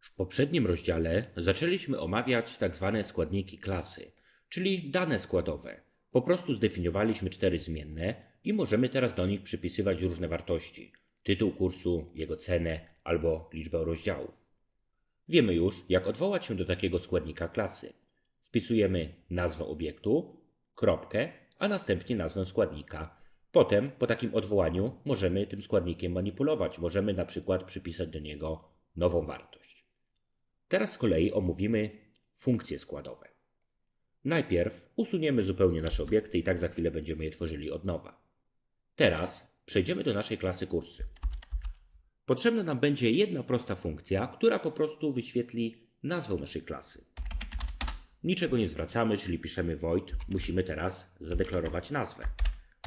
W poprzednim rozdziale zaczęliśmy omawiać tak zwane składniki klasy, czyli dane składowe. Po prostu zdefiniowaliśmy cztery zmienne i możemy teraz do nich przypisywać różne wartości: tytuł kursu, jego cenę albo liczbę rozdziałów. Wiemy już, jak odwołać się do takiego składnika klasy. Wpisujemy nazwę obiektu, kropkę, a następnie nazwę składnika. Potem, po takim odwołaniu, możemy tym składnikiem manipulować. Możemy na przykład przypisać do niego nową wartość. Teraz z kolei omówimy funkcje składowe. Najpierw usuniemy zupełnie nasze obiekty i tak za chwilę będziemy je tworzyli od nowa. Teraz przejdziemy do naszej klasy kursy. Potrzebna nam będzie jedna prosta funkcja, która po prostu wyświetli nazwę naszej klasy. Niczego nie zwracamy, czyli piszemy void. Musimy teraz zadeklarować nazwę.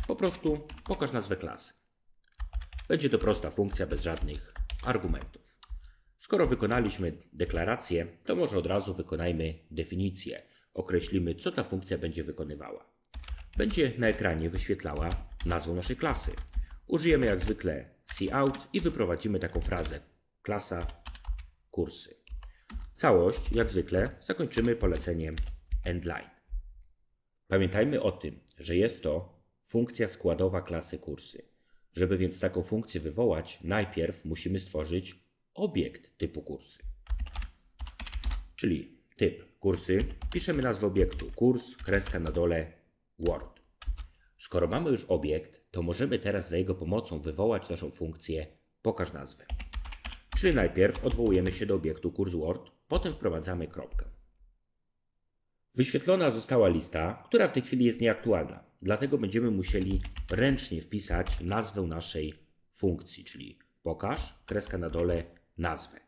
Po prostu pokaż nazwę klasy. Będzie to prosta funkcja bez żadnych argumentów. Skoro wykonaliśmy deklarację, to może od razu wykonajmy definicję. Określimy, co ta funkcja będzie wykonywała. Będzie na ekranie wyświetlała nazwę naszej klasy. Użyjemy jak zwykle cout i wyprowadzimy taką frazę klasa kursy. Całość, jak zwykle, zakończymy poleceniem endline. Pamiętajmy o tym, że jest to funkcja składowa klasy kursy. Żeby więc taką funkcję wywołać, najpierw musimy stworzyć obiekt typu kursy. Czyli typ kursy, piszemy nazwę obiektu kurs, kreska na dole Word. Skoro mamy już obiekt, to możemy teraz za jego pomocą wywołać naszą funkcję pokaż nazwę. Czyli najpierw odwołujemy się do obiektu kurs Word, potem wprowadzamy kropkę. Wyświetlona została lista, która w tej chwili jest nieaktualna. Dlatego będziemy musieli ręcznie wpisać nazwę naszej funkcji, czyli pokaż, kreska na dole, nazwę.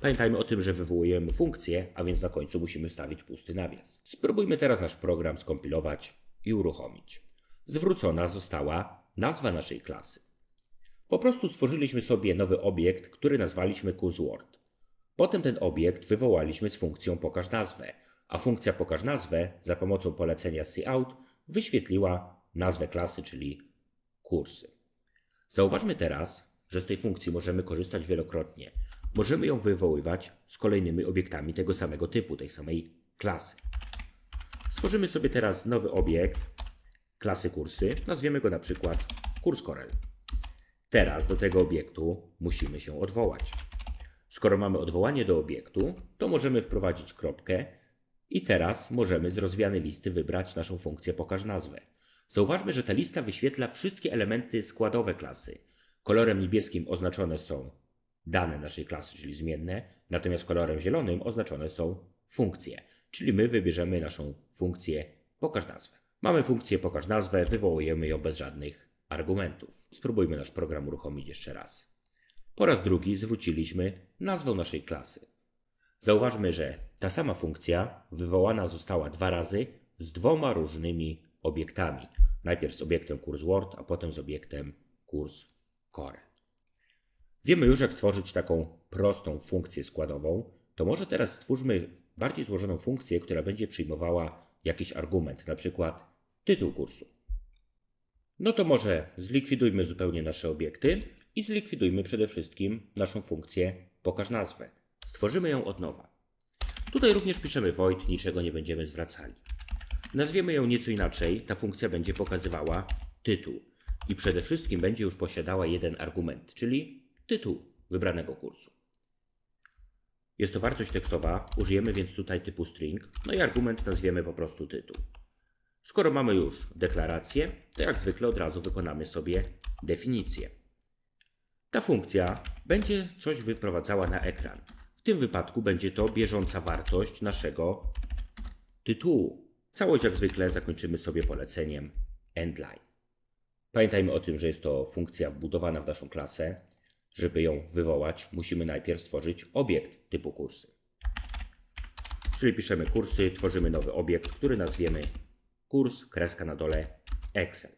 Pamiętajmy o tym, że wywołujemy funkcję, a więc na końcu musimy wstawić pusty nawias. Spróbujmy teraz nasz program skompilować i uruchomić. Zwrócona została nazwa naszej klasy. Po prostu stworzyliśmy sobie nowy obiekt, który nazwaliśmy CurseWord. Potem ten obiekt wywołaliśmy z funkcją pokaż nazwę, a funkcja pokaż nazwę za pomocą polecenia cout wyświetliła nazwę klasy, czyli kursy. Zauważmy teraz, że z tej funkcji możemy korzystać wielokrotnie. Możemy ją wywoływać z kolejnymi obiektami tego samego typu, tej samej klasy. Stworzymy sobie teraz nowy obiekt klasy kursy, nazwiemy go na przykład kurs Corel. Teraz do tego obiektu musimy się odwołać. Skoro mamy odwołanie do obiektu, to możemy wprowadzić kropkę i teraz możemy z rozwianej listy wybrać naszą funkcję pokaż nazwę. Zauważmy, że ta lista wyświetla wszystkie elementy składowe klasy. Kolorem niebieskim oznaczone są dane naszej klasy, czyli zmienne, natomiast kolorem zielonym oznaczone są funkcje, czyli my wybierzemy naszą funkcję pokaż nazwę. Mamy funkcję pokaż nazwę, wywołujemy ją bez żadnych argumentów. Spróbujmy nasz program uruchomić jeszcze raz. Po raz drugi zwróciliśmy nazwę naszej klasy. Zauważmy, że ta sama funkcja wywołana została dwa razy z dwoma różnymi obiektami. Najpierw z obiektem kurs Word, a potem z obiektem kurs Core. Wiemy już, jak stworzyć taką prostą funkcję składową, to może teraz stwórzmy bardziej złożoną funkcję, która będzie przyjmowała jakiś argument, na przykład tytuł kursu. No to może zlikwidujmy zupełnie nasze obiekty i zlikwidujmy przede wszystkim naszą funkcję pokaż nazwę. Stworzymy ją od nowa. Tutaj również piszemy void, niczego nie będziemy zwracali. Nazwiemy ją nieco inaczej, ta funkcja będzie pokazywała tytuł i przede wszystkim będzie już posiadała jeden argument, czyli tytuł wybranego kursu. Jest to wartość tekstowa, użyjemy więc tutaj typu string, no i argument nazwiemy po prostu tytuł. Skoro mamy już deklarację, to jak zwykle od razu wykonamy sobie definicję. Ta funkcja będzie coś wyprowadzała na ekran. W tym wypadku będzie to bieżąca wartość naszego tytułu. Całość jak zwykle zakończymy sobie poleceniem endline. Pamiętajmy o tym, że jest to funkcja wbudowana w naszą klasę. Żeby ją wywołać, musimy najpierw stworzyć obiekt typu kursy. Czyli piszemy kursy, tworzymy nowy obiekt, który nazwiemy kurs, kreska na dole, Excel.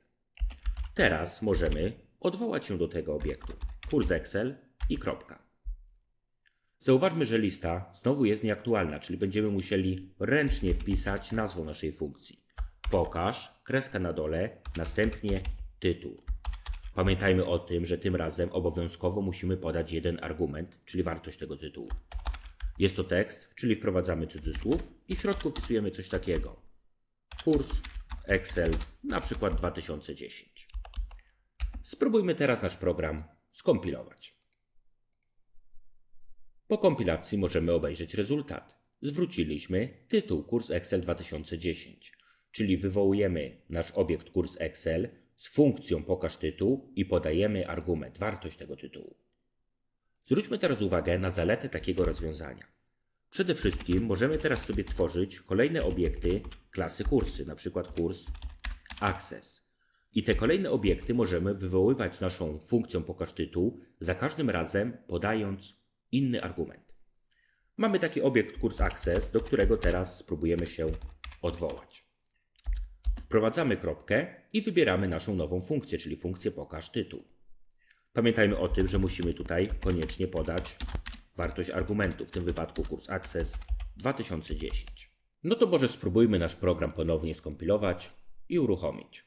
Teraz możemy odwołać się do tego obiektu. Kurs Excel i kropka. Zauważmy, że lista znowu jest nieaktualna, czyli będziemy musieli ręcznie wpisać nazwę naszej funkcji. Pokaż, kreska na dole, następnie tytuł. Pamiętajmy o tym, że tym razem obowiązkowo musimy podać jeden argument, czyli wartość tego tytułu. Jest to tekst, czyli wprowadzamy cudzysłów i w środku wpisujemy coś takiego. Kurs Excel, na przykład 2010. Spróbujmy teraz nasz program skompilować. Po kompilacji możemy obejrzeć rezultat. Zwróciliśmy tytuł kurs Excel 2010, czyli wywołujemy nasz obiekt kurs Excel z funkcją pokaż tytuł i podajemy argument, wartość tego tytułu. Zwróćmy teraz uwagę na zaletę takiego rozwiązania. Przede wszystkim możemy teraz sobie tworzyć kolejne obiekty klasy kursy, na przykład kurs Access. I te kolejne obiekty możemy wywoływać naszą funkcją pokaż tytuł, za każdym razem podając inny argument. Mamy taki obiekt kurs Access, do którego teraz spróbujemy się odwołać. Wprowadzamy kropkę i wybieramy naszą nową funkcję, czyli funkcję pokaż tytuł. Pamiętajmy o tym, że musimy tutaj koniecznie podać wartość argumentu, w tym wypadku kurs Access 2010. No to może spróbujmy nasz program ponownie skompilować i uruchomić.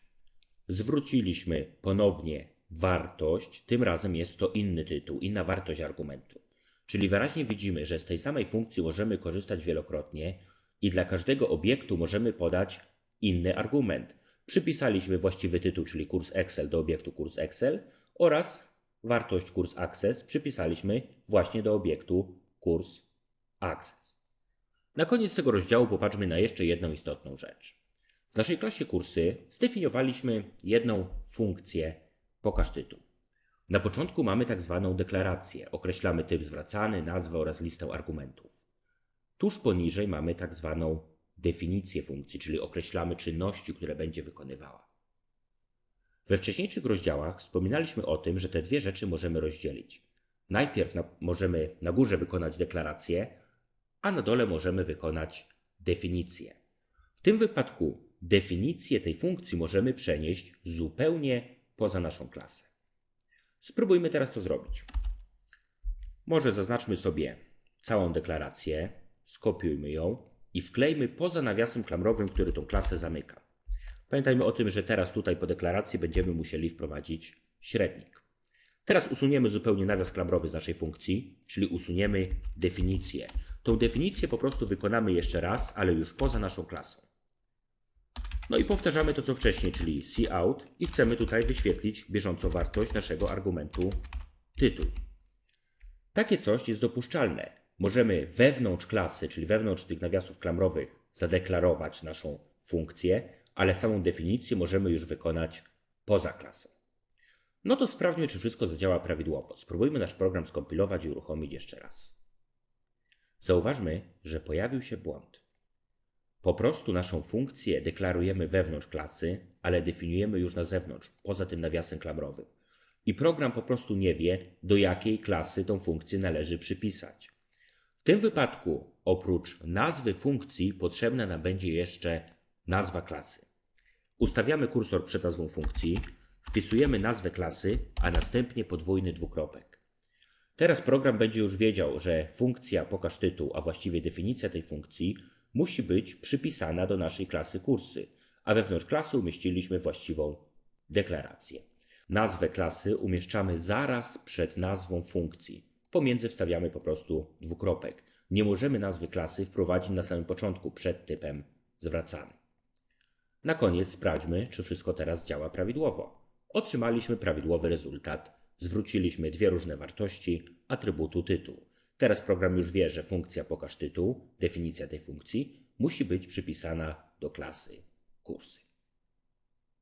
Zwróciliśmy ponownie wartość, tym razem jest to inny tytuł, inna wartość argumentu. Czyli wyraźnie widzimy, że z tej samej funkcji możemy korzystać wielokrotnie i dla każdego obiektu możemy podać inny argument. Przypisaliśmy właściwy tytuł, czyli kurs Excel do obiektu kurs Excel oraz wartość kurs Access przypisaliśmy właśnie do obiektu kurs Access. Na koniec tego rozdziału popatrzmy na jeszcze jedną istotną rzecz. W naszej klasie kursy zdefiniowaliśmy jedną funkcję pokaż tytuł. Na początku mamy tak zwaną deklarację. Określamy typ zwracany, nazwę oraz listę argumentów. Tuż poniżej mamy tak zwaną definicję funkcji, czyli określamy czynności, które będzie wykonywała. We wcześniejszych rozdziałach wspominaliśmy o tym, że te dwie rzeczy możemy rozdzielić. Najpierw na, możemy na górze wykonać deklarację, a na dole możemy wykonać definicję. W tym wypadku definicję tej funkcji możemy przenieść zupełnie poza naszą klasę. Spróbujmy teraz to zrobić. Może zaznaczmy sobie całą deklarację, skopiujmy ją i wklejmy poza nawiasem klamrowym, który tą klasę zamyka. Pamiętajmy o tym, że teraz tutaj po deklaracji będziemy musieli wprowadzić średnik. Teraz usuniemy zupełnie nawias klamrowy z naszej funkcji, czyli usuniemy definicję. Tą definicję po prostu wykonamy jeszcze raz, ale już poza naszą klasą. No i powtarzamy to co wcześniej, czyli cout i chcemy tutaj wyświetlić bieżącą wartość naszego argumentu tytuł. Takie coś jest dopuszczalne. Możemy wewnątrz klasy, czyli wewnątrz tych nawiasów klamrowych zadeklarować naszą funkcję, ale samą definicję możemy już wykonać poza klasą. No to sprawdźmy, czy wszystko zadziała prawidłowo. Spróbujmy nasz program skompilować i uruchomić jeszcze raz. Zauważmy, że pojawił się błąd. Po prostu naszą funkcję deklarujemy wewnątrz klasy, ale definiujemy już na zewnątrz, poza tym nawiasem klamrowym. I program po prostu nie wie, do jakiej klasy tą funkcję należy przypisać. Tym wypadku, oprócz nazwy funkcji, potrzebna nam będzie jeszcze nazwa klasy. Ustawiamy kursor przed nazwą funkcji, wpisujemy nazwę klasy, a następnie podwójny dwukropek. Teraz program będzie już wiedział, że funkcja pokaż tytuł, a właściwie definicja tej funkcji musi być przypisana do naszej klasy kursy, a wewnątrz klasy umieściliśmy właściwą deklarację. Nazwę klasy umieszczamy zaraz przed nazwą funkcji. Pomiędzy wstawiamy po prostu dwukropek. Nie możemy nazwy klasy wprowadzić na samym początku przed typem zwracanym. Na koniec sprawdźmy, czy wszystko teraz działa prawidłowo. Otrzymaliśmy prawidłowy rezultat. Zwróciliśmy dwie różne wartości atrybutu tytuł. Teraz program już wie, że funkcja pokaż tytuł, definicja tej funkcji, musi być przypisana do klasy kursy.